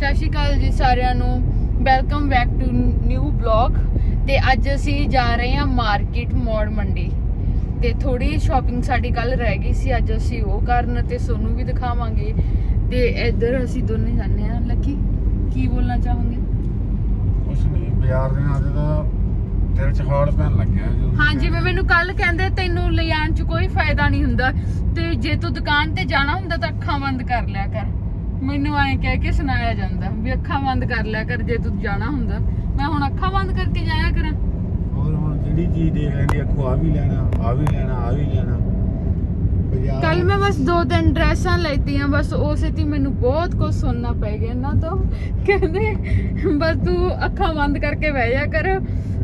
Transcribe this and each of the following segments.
ਸਤਿ ਸ਼੍ਰੀ ਅਕਾਲ ਜੀ ਸਾਰਿਆਂ ਨੂੰ। Welcome back to new blog ਤੇ ਅੱਜ ਅਸੀਂ ਜਾ ਰਹੇ ਹਾਂ ਮਾਰਕੀਟ ਮੋੜ ਮੰਡੀ। ਤੇ ਥੋੜੀ ਸ਼ਾਪਿੰਗ ਸਾਡੀ ਕੱਲ ਰਹਿ ਗਈ ਸੀ ਅੱਜ ਅਸੀਂ ਉਹ ਕਰਨ ਤੇ ਸੋਨੂੰ ਵੀ ਦਿਖਾਵਾਂਗੇ। ਤੇ ਇੱਧਰ ਅਸੀਂ ਦੋਨੇ ਜਾਂਦੇ ਹਾਂ। ਲੱਕੀ ਕੀ ਬੋਲਣਾ ਚਾਹੋਗੇ? ਕੁਛ ਨਹੀਂ ਬਾਜ਼ਾਰ ਦੇ ਨਾਲ ਦਾ ਦਿਲ ਚ ਖਾਲ ਪੈਣ ਲੱਗਿਆ ਜੋ। ਹਾਂ ਜਿਵੇਂ ਮੈਨੂੰ ਕੱਲ ਕਹਿੰਦੇ ਤੈਨੂੰ ਲਿਆਉਣ ਚ ਕੋਈ ਫਾਇਦਾ ਨਹੀਂ ਹੁੰਦਾ। ਤੇ ਜੇ ਤੂੰ ਦੁਕਾਨ ਤੇ ਜਾਣਾ ਹੁੰਦਾ ਤਾਂ ਅੱਖਾਂ ਬੰਦ ਕਰ ਲਿਆ ਕਰ। ਮੈਨੂੰ ਐਂ ਕਹਿ ਕੇ ਸੁਣਾਇਆ ਜਾਂਦਾ ਵੀ ਅੱਖਾਂ ਬੰਦ ਕਰ ਲਿਆ ਕਰ ਜੇ ਤੂੰ ਜਾਣਾ ਹੁੰਦਾ। ਮੈਂ ਹੁਣ ਅੱਖਾਂ ਬੰਦ ਕਰਕੇ ਜਾਇਆ ਕਰਾਂ। ਹੋਰ ਹੁਣ ਜਿਹੜੀ ਚੀਜ਼ ਦੇਖ ਲੈਂਦੀ ਅੱਖੋਂ ਆ ਵੀ ਲੈਣਾ ਆ ਵੀ ਲੈਣਾ ਆ ਵੀ ਲੈਣਾ। ਬਾਜ਼ਾਰ ਕੱਲ ਮੈਂ ਬਸ ਦੋ ਤਿੰਨ ਡਰੈਸਾਂ ਲੈਤੀਆਂ ਬਸ ਉਸੇ ਤੇ ਮੈਨੂੰ ਬਹੁਤ ਕੁਝ ਸੁਣਨਾ ਪੈ ਗਿਆ ਇਹਨਾਂ ਤੋਂ। ਕਹਿੰਦੇ ਬਸ ਤੂੰ ਅੱਖਾਂ ਬੰਦ ਕਰਕੇ ਬਹਿ ਜਾ ਕਰ।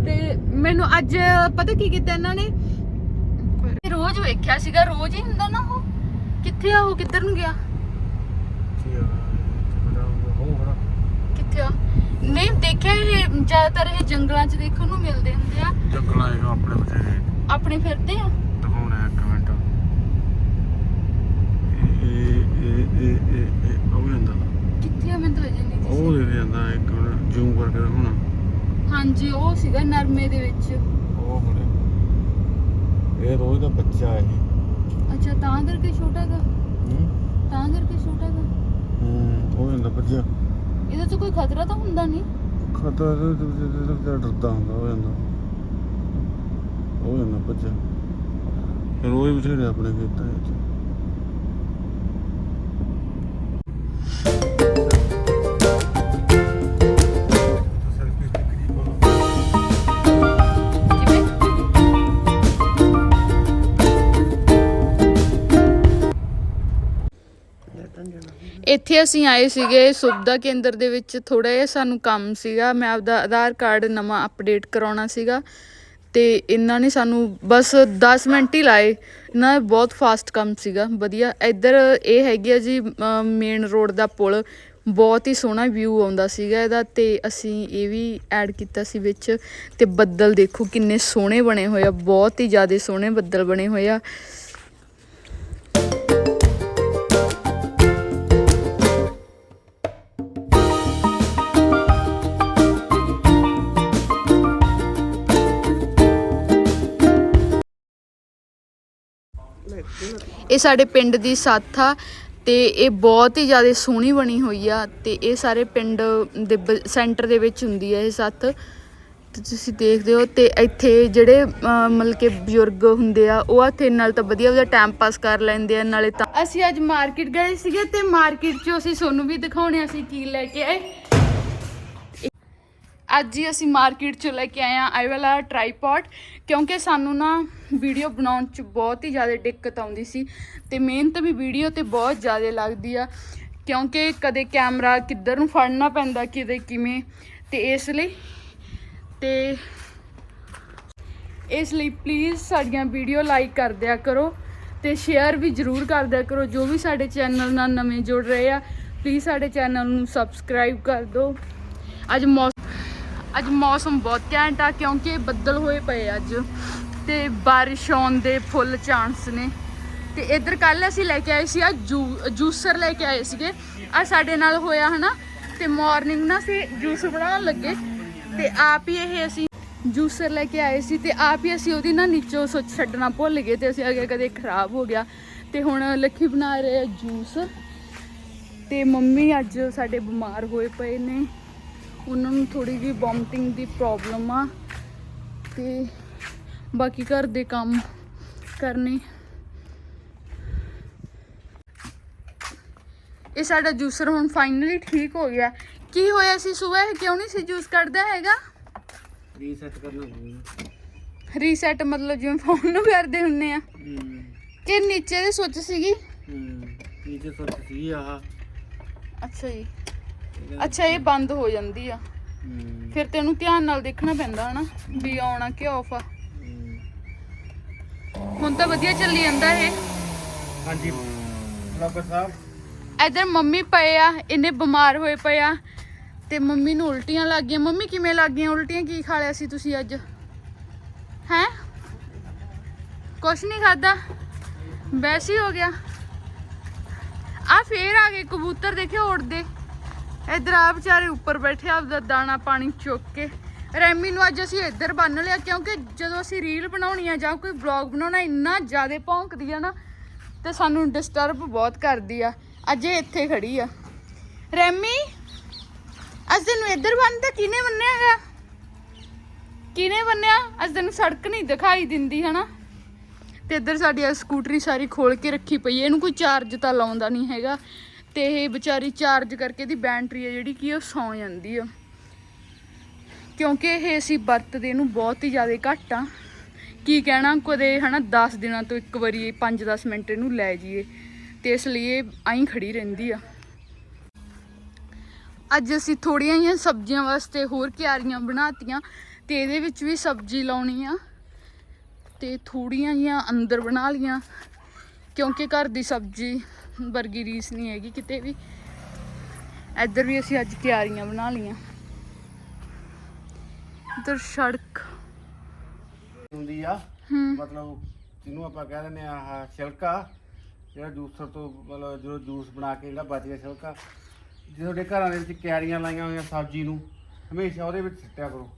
ਤੇ ਮੈਨੂੰ ਅੱਜ ਪਤਾ ਕੀ ਕੀਤਾ ਇਹਨਾਂ ਨੇ? ਰੋਜ਼ ਵੇਖਿਆ ਸੀਗਾ ਰੋਜ਼ ਹੀ ਹੁੰਦਾ ਨਾ ਉਹ। ਕਿੱਥੇ ਆ ਉਹ ਕਿੱਧਰ ਨੂੰ ਗਿਆ? ਹੋ ਬੜਾ ਕਿੱਥੇ ਆ? ਨਹੀਂ ਦੇਖਿਆ ਇਹ ਜ਼ਿਆਦਾਤਰ ਇਹ ਜੰਗਲਾਂ 'ਚ ਦੇਖਣ ਨੂੰ ਮਿਲਦੇ ਹੁੰਦੇ ਆ। ਜੰਗਲਾਂ ਇਹ ਆਪਣੇ ਬਥੇਰੇ। ਆਪਣੇ ਫਿਰਦੇ ਆ। ਦਿਖਾਉਣਾ ਇੱਕ ਮਿੰਟ। ਇਹ ਇਹ ਇਹ ਇਹ ਇਹ ਉਹ ਹੁੰਦਾ। ਕਿੱਥੇ ਆ? ਮੈਨੂੰ ਤਾਂ ਅਜੇ ਨਹੀਂ ਉਹ ਦੇਖ। ਜਾਂਦਾ ਇੱਕ ਮਿੰਟ ਜ਼ੂਮ ਕਰਕੇ ਦਿਖਾਉਣਾ। ਹਾਂਜੀ ਉਹ ਸੀਗਾ ਨਰਮੇ ਦੇ ਵਿੱਚ। ਉਹ ਬੜੇ। ਇਹ ਰੋਜ਼ ਦਾ ਬੱਚਾ ਹੈ ਅੱਛਾ ਤਾਂ ਕਰਕੇ ਛੋਟਾ ਗਾ? ਹੂੰ? ਤਾਂ ਕਰਕੇ ਛੋਟਾ ਗਾ? ਹੂੰ ਉਹ ਹੁੰਦਾ ਬੱਚਾ ਇਹਦੇ 'ਚ ਕੋਈ ਖਤਰਾ ਤਾਂ ਹੁੰਦਾ ਨਹੀਂ? ਖਤਰਾ ਤੇ ਡਰਦਾ ਹੁੰਦਾ ਹੋ ਜਾਂਦਾ। ਹੋ ਜਾਂਦਾ ਬੱਚਾ ਫਿਰ ਉਹ ਹੀ ਬਥੇਰੇ ਆਪਣੇ ਖੇਤਾਂ ਵਿੱਚ। ਇੱਥੇ ਅਸੀਂ ਆਏ ਸੀਗੇ ਸੁਵਿਧਾ ਕੇਂਦਰ ਦੇ ਵਿੱਚ ਥੋੜਾ ਜਿਹਾ ਸਾਨੂੰ ਕੰਮ ਸੀਗਾ, ਮੈਂ ਆਪਦਾ ਆਧਾਰ ਕਾਰਡ ਨਵਾਂ ਅਪਡੇਟ ਕਰਾਉਣਾ ਸੀਗਾ ਤੇ ਇਹਨਾਂ ਨੇ ਸਾਨੂੰ ਬਸ 10 ਮਿੰਟ ਹੀ ਲਾਏ। ਨਾ ਬਹੁਤ ਫਾਸਟ ਕੰਮ ਸੀਗਾ, ਵਧੀਆ। ਇੱਧਰ ਇਹ ਹੈਗੀ ਆ ਜੀ ਮੇਨ ਰੋਡ ਦਾ ਪੁਲ, ਬਹੁਤ ਹੀ ਸੋਹਣਾ ਵਿਊ ਆਉਂਦਾ ਸੀਗਾ ਇਹਦਾ ਤੇ ਅਸੀਂ ਇਹ ਵੀ ਐਡ ਕੀਤਾ ਸੀ ਵਿੱਚ ਤੇ ਬੱਦਲ ਦੇਖੋ ਕਿੰਨੇ ਸੋਹਣੇ ਬਣੇ ਹੋਏ ਆ, ਬਹੁਤ ਹੀ ਜ਼ਿਆਦਾ ਸੋਹਣੇ ਬੱਦਲ ਬਣੇ ਹੋਏ ਆ। ਇਹ ਸਾਡੇ ਪਿੰਡ ਦੀ ਸੱਥ ਆ ਤੇ ਇਹ ਬਹੁਤ ਹੀ ਜ਼ਿਆਦਾ ਸੋਹਣੀ ਬਣੀ ਹੋਈ ਆ ਤੇ ਇਹ ਸਾਰੇ ਪਿੰਡ ਦੇ ਸੈਂਟਰ ਦੇ ਵਿੱਚ ਹੁੰਦੀ ਆ ਇਹ ਸੱਥ। ਤੇ ਤੁਸੀਂ ਦੇਖਦੇ ਹੋ ਤੇ ਇੱਥੇ ਜਿਹੜੇ ਮਤਲਬ ਕਿ ਬਜ਼ੁਰਗ ਹੁੰਦੇ ਆ, ਉਹ ਇੱਥੇ ਨਾਲ ਤਾਂ ਵਧੀਆ ਵਧੀਆ ਟਾਈਮ ਪਾਸ ਕਰ ਲੈਂਦੇ ਆ, ਨਾਲੇ ਤਾਂ ਅਸੀਂ ਅੱਜ ਮਾਰਕੀਟ ਗਏ ਸੀਗੇ ਤੇ ਮਾਰਕੀਟ 'ਚੋਂ ਅਸੀਂ ਤੁਹਾਨੂੰ ਵੀ ਦਿਖਾਉਣੇ ਅਸੀਂ ਕੀ ਲੈ ਕੇ ਆਏ। ਅੱਜ ਹੀ ਅਸੀਂ ਮਾਰਕੀਟ ਚੋਂ ਲੈ ਕੇ ਆਏ ਆ ਆਈ ਵਾਲਾ ਟ੍ਰਾਈਪੋਡ ਕਿਉਂਕਿ ਸਾਨੂੰ ਨਾ ਵੀਡੀਓ ਬਣਾਉਣ ਚ ਬਹੁਤ ਹੀ ਜ਼ਿਆਦਾ ਦਿੱਕਤ ਆਉਂਦੀ ਸੀ ਤੇ ਮਿਹਨਤ ਵੀ ਵੀਡੀਓ ਤੇ ਬਹੁਤ ਜ਼ਿਆਦਾ ਲੱਗਦੀ ਆ, ਕਿਉਂਕਿ ਕਦੇ ਕੈਮਰਾ ਕਿੱਧਰ ਨੂੰ ਫੜਨਾ ਪੈਂਦਾ, ਕਿਤੇ ਕਿਵੇਂ, ਤੇ ਇਸ ਲਈ, ਤੇ ਇਸ ਲਈ ਪਲੀਜ਼ ਸਾਡੀਆਂ ਵੀਡੀਓ ਲਾਈਕ ਕਰ ਦਿਆ ਕਰੋ ਤੇ ਸ਼ੇਅਰ ਵੀ ਜਰੂਰ ਕਰ ਦਿਆ ਕਰੋ, ਜੋ ਵੀ ਸਾਡੇ ਚੈਨਲ ਨਾਲ ਨਵੇਂ ਜੁੜ ਰਹੇ ਆ ਪਲੀਜ਼ ਸਾਡੇ ਚੈਨਲ ਨੂੰ ਸਬਸਕ੍ਰਾਈਬ ਕਰ ਦਿਓ। ਅੱਜ ਮੌਸਮ ਅੱਜ ਮੌਸਮ ਬਹੁਤ ਘੈਂਟ ਆ, ਕਿਉਂਕਿ ਬੱਦਲ ਹੋਏ ਪਏ ਅੱਜ। ਤੇ ਬਾਰਿਸ਼ ਆਉਣ ਦੇ ਫੁੱਲ ਚਾਂਸ ਨੇ। ਤੇ ਇੱਧਰ ਕੱਲ ਅਸੀਂ ਲੈ ਕੇ ਆਏ ਸੀ ਆ ਜੂਸਰ ਲੈ ਕੇ ਆਏ ਸੀਗੇ। ਆ ਸਾਡੇ ਨਾਲ ਹੋਇਆ ਹਨਾ, ਤੇ ਮਾਰਨਿੰਗ ਨਾ ਅਸੀਂ ਜੂਸ ਬਣਾਉਣ ਲੱਗੇ। ਤੇ ਆਪ ਹੀ ਇਹ ਅਸੀਂ ਜੂਸਰ ਲੈ ਕੇ ਆਏ ਸੀ, ਤੇ ਆਪ ਹੀ ਅਸੀਂ ਉਹਦੀ ਨਾ ਨੀਚੋਂ ਸੁੱਚ ਛੱਡਣਾ ਭੁੱਲ ਗਏ ਤੇ ਅਸੀਂ ਅਗੇ ਕਦੇ ਖਰਾਬ ਹੋ ਗਿਆ। ਤੇ ਹੁਣ ਲੱਖੀ ਬਣਾ ਰਹੇ ਆ ਜੂਸ। ਤੇ ਮੰਮੀ ਅੱਜ ਸਾਡੇ ਬਿਮਾਰ ਹੋਏ ਪਏ ਨੇ। ਉਹਨਾਂ ਨੂੰ ਥੋੜੀ ਜਿਹੀ ਵੋਮਟਿੰਗ ਦੀ ਪ੍ਰੋਬਲਮ ਆ ਤੇ ਬਾਕੀ ਘਰ ਦੇ ਕੰਮ ਕਰਨੇ। ਇਹ ਸਾਡਾ ਜੂਸਰ ਹੁਣ ਫਾਈਨਲੀ ਠੀਕ ਹੋ ਗਿਆ। ਕੀ ਹੋਇਆ ਸੀ ਸਵੇਰ ਕਿਉਂ ਨਹੀਂ ਸੀ ਜੂਸ ਕੱਢਦਾ ਹੈਗਾ? ਰੀਸੈਟ ਕਰਨਾ ਰੀਸੈਟ ਮਤਲਬ ਜਿਵੇਂ ਫੋਨ ਨੂੰ ਕਰਦੇ ਹੁੰਨੇ ਆ। ਕਿ ਨੀਚੇ ਦੇ ਸੁੱਚ ਸੀਗੀ? ਹੂੰ। ਨੀਚੇ ਸੋਚ ਸੀ ਆਹ। ਅੱਛਾ ਜੀ। ਅੱਛਾ ਇਹ ਬੰਦ ਹੋ ਜਾਂਦੀ ਆ। ਹੂੰ। ਫਿਰ ਤੈਨੂੰ ਧਿਆਨ ਨਾਲ ਦੇਖਣਾ ਪੈਂਦਾ ਹਨਾ ਵੀ ਆਉਣਾ ਕਿ ਆਫ ਆ। ਹੁਣ ਤਾਂ ਵਧੀਆ ਚੱਲੀ ਜਾਂਦਾ ਇਹ। ਹਾਂਜੀ। ਬਲੌਗਰ ਸਾਹਿਬ। ਇਧਰ ਮੰਮੀ ਪਏ ਆ ਇਹਨੇ ਬਿਮਾਰ ਹੋਏ ਪਏ ਆ ਤੇ ਮੰਮੀ ਨੂੰ ਉਲਟੀਆਂ ਲੱਗ ਗਈਆਂ। ਮੰਮੀ ਕਿਵੇਂ ਲੱਗ ਗਈਆਂ? ਉਲਟੀਆਂ ਕੀ ਖਾ ਲਿਆ ਸੀ ਤੁਸੀਂ ਅੱਜ? ਹੈ? ਕੁਛ ਨਹੀਂ ਖਾਦਾ ਵੈਸੇ ਹੀ ਹੋ ਗਿਆ। ਆ ਫੇਰ ਆ ਗਏ ਕਬੂਤਰ ਦੇਖਿਓ ਉੜਦੇ ਇਧਰ ਆ ਵਿਚਾਰੇ ਉੱਪਰ ਬੈਠੇ ਆ, ਆਪਦਾ ਦਾਣਾ ਪਾਣੀ ਚੁੱਕ ਕੇ। ਰੈਮੀ ਨੂੰ ਅੱਜ ਅਸੀਂ ਇੱਧਰ ਬੰਨ ਲਿਆ, ਕਿਉਂਕਿ ਜਦੋਂ ਅਸੀਂ ਰੀਲ ਬਣਾਉਣੀ ਆ ਜਾਂ ਕੋਈ ਵਲੌਗ ਬਣਾਉਣਾ, ਇੰਨਾ ਜ਼ਿਆਦਾ ਭੌਂਕਦੀ ਆ ਨਾ, ਤੇ ਸਾਨੂੰ ਡਿਸਟਰਬ ਬਹੁਤ ਕਰਦੀ ਆ। ਅੱਜ ਇਹ ਇੱਥੇ ਖੜੀ ਆ। ਰੈਮੀ, ਅੱਜ ਤੈਨੂੰ ਇੱਧਰ ਬੰਨਦਾ ਕਿਹਨੇ ਬੰਨਿਆ ਹੈਗਾ ਕਿਹਨੇ ਬੰਨਿਆ ਅੱਜ ਤੈਨੂੰ ਸੜਕ ਨਹੀਂ ਦਿਖਾਈ ਦਿੰਦੀ, ਹਨਾ? ਤੇ ਇੱਧਰ ਸਾਡੀ ਸਕੂਟਰੀ ਸਾਰੀ ਖੋਲ ਕੇ ਰੱਖੀ ਪਈ ਹੈ ਇਹਨੂੰ ਕੋਈ ਚਾਰਜ ਤਾਂ ਲਾਉਂਦਾ ਨਹੀਂ ਹੈਗਾ। ਤੇ ਇਹ ਵਿਚਾਰੀ ਚਾਰਜ ਕਰਕੇ ਦੀ ਬੈਟਰੀ ਹੈ ਜਿਹੜੀ ਕਿ ਉਹ ਸੌ ਜਾਂਦੀ ਆ। ਕਿਉਂਕਿ ਇਹ ਅਸੀਂ ਵਰਤਦੇ ਨੂੰ ਬਹੁਤ ਹੀ ਜ਼ਿਆਦਾ ਘੱਟ ਆ। ਕੀ ਕਹਿਣਾ, ਕਦੇ ਹਨਾ 10 ਦਿਨਾਂ ਤੋਂ ਇੱਕ ਵਾਰੀ 5-10 ਮਿੰਟ ਇਹਨੂੰ ਲੈ ਜਾਈਏ। ਤੇ ਇਸ ਲਈ ਇਹ ਆਈ ਖੜੀ ਰਹਿੰਦੀ ਆ। ਅੱਜ ਅਸੀਂ ਥੋੜੀਆਂ ਜਿਹੀਆਂ ਸਬਜ਼ੀਆਂ ਵਾਸਤੇ ਹੋਰ ਕਿਆਰੀਆਂ ਬਣਾਤੀਆਂ, ਤੇ ਇਹਦੇ ਵਿੱਚ ਵੀ ਸਬਜ਼ੀ ਲਾਉਣੀ ਆ। ਤੇ ਥੋੜੀਆਂ ਜਿਹੀਆਂ ਅੰਦਰ ਬਣਾ ਲੀਆਂ ਕਿਉਂਕਿ ਘਰ ਦੀ ਸਬਜ਼ੀ ਵਰਗੀ ਰੀਸ ਨਹੀਂ ਹੈਗੀ ਕਿਤੇ ਵੀ। ਇੱਧਰ ਵੀ ਅਸੀਂ ਅੱਜ ਕਿਆਰੀਆਂ ਬਣਾ ਲੀਆਂ ਇੱਧਰ ਸੜਕ। ਹੁੰਦੀ ਆ। ਮਤਲਬ ਜਿਹਨੂੰ ਆਪਾਂ ਕਹਿ ਦਿੰਦੇ ਆ ਆਹ ਛਿਲਕਾ ਜਿਹੜਾ ਜੂਸਰ ਤੋਂ ਮਤਲਬ ਜਦੋਂ ਜੂਸ ਬਣਾ ਕੇ ਜਿਹੜਾ ਬਚ ਗਿਆ ਛਿਲਕਾ ਜੇ ਤੁਹਾਡੇ ਘਰਾਂ ਦੇ ਵਿੱਚ ਕਿਆਰੀਆਂ ਲਾਈਆਂ ਹੋਈਆਂ ਸਬਜ਼ੀ ਨੂੰ ਹਮੇਸ਼ਾ ਉਹਦੇ ਵਿੱਚ ਸਿੱਟਿਆ ਕਰੋ।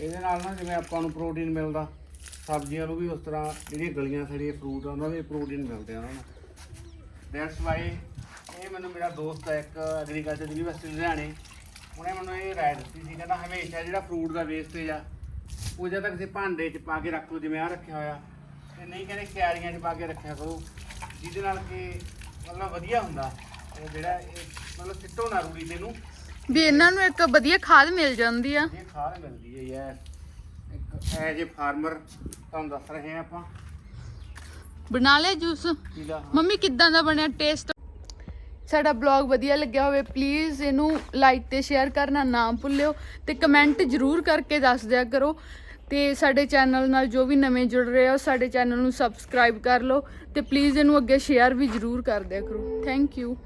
ਇਹਦੇ ਨਾਲ ਨਾ ਜਿਵੇਂ ਆਪਾਂ ਨੂੰ ਪ੍ਰੋਟੀਨ ਮਿਲਦਾ ਸਬਜ਼ੀਆਂ ਨੂੰ ਵੀ ਉਸ ਤਰ੍ਹਾਂ ਜਿਹੜੀਆਂ ਗਲੀਆਂ ਸੜੀਆਂ ਫਰੂਟ ਆ ਉਹਨਾਂ ਦੇ ਪ੍ਰੋਟੀਨ ਮਿਲਦੇ ਆ ਉਹਨਾਂ ਨੂੰ। ਦੈਟਸ ਵਾਈ ਇਹ ਮੈਨੂੰ ਮੇਰਾ ਦੋਸਤ ਹੈ ਇੱਕ ਐਗਰੀਕਲਚਰ ਯੂਨੀਵਰਸਿਟੀ ਲੁਧਿਆਣੇ। ਉਹਨੇ ਮੈਨੂੰ ਇਹ ਰਾਏ ਦਿੱਤੀ ਸੀ ਕਹਿੰਦਾ ਹਮੇਸ਼ਾ ਜਿਹੜਾ ਫਰੂਟ ਦਾ ਵੇਸਟੇਜ ਆ ਉਹ ਜਾਂ ਤਾਂ ਕਿਸੇ ਭਾਂਡੇ 'ਚ ਪਾ ਕੇ ਰੱਖ ਲਓ ਜਿਵੇਂ ਆ ਰੱਖਿਆ ਹੋਇਆ ਤੇ ਨਹੀਂ ਕਹਿੰਦੇ ਕਿਆਰੀਆਂ 'ਚ ਪਾ ਕੇ ਰੱਖਿਆ ਕਰੋ ਜਿਹਦੇ ਨਾਲ ਕਿ ਮਤਲਬ ਵਧੀਆ ਹੁੰਦਾ। ਇਹ ਜਿਹੜਾ ਇਹ ਮਤਲਬ ਸਿੱਟੋ ਨਾ ਰੂੜੀ ਤੇ ਨੂੰ ਵੀ ਇਹਨਾਂ ਨੂੰ ਇੱਕ ਵਧੀਆ ਖਾਦ ਮਿਲ ਜਾਂਦੀ ਆ। ਇਹ ਖਾਦ ਮਿਲਦੀ ਹੈ ਯਾਰ। ਇੱਕ ਐਜ ਏ ਫਾਰਮਰ ਤੁਹਾਨੂੰ ਦੱਸ ਰਹੇ ਹਾਂ ਆਪਾਂ। ਬਣਾ ਲਿਆ ਜੂਸ। ਮੰਮੀ ਕਿੱਦਾਂ ਦਾ ਬਣਿਆ ਟੇਸਟ ਸਾਡਾ ਬਲੌਗ ਵਧੀਆ ਲੱਗਿਆ ਹੋਵੇ ਪਲੀਜ਼ ਇਹਨੂੰ ਲਾਈਕ ਤੇ ਸ਼ੇਅਰ ਕਰਨਾ ਨਾ ਭੁੱਲਿਓ ਤੇ ਕਮੈਂਟ ਜਰੂਰ ਕਰਕੇ ਦੱਸ ਦਿਆ ਕਰੋ। ਤੇ ਸਾਡੇ ਚੈਨਲ ਨਾਲ ਜੋ ਵੀ ਨਵੇਂ ਜੁੜ ਰਹੇ ਹੋ ਸਾਡੇ ਚੈਨਲ ਨੂੰ ਸਬਸਕ੍ਰਾਈਬ ਕਰ ਲਓ ਤੇ ਪਲੀਜ਼ ਇਹਨੂੰ ਅੱਗੇ ਸ਼ੇਅਰ ਵੀ ਜਰੂਰ ਕਰ ਦਿਆ ਕਰੋ। Thank you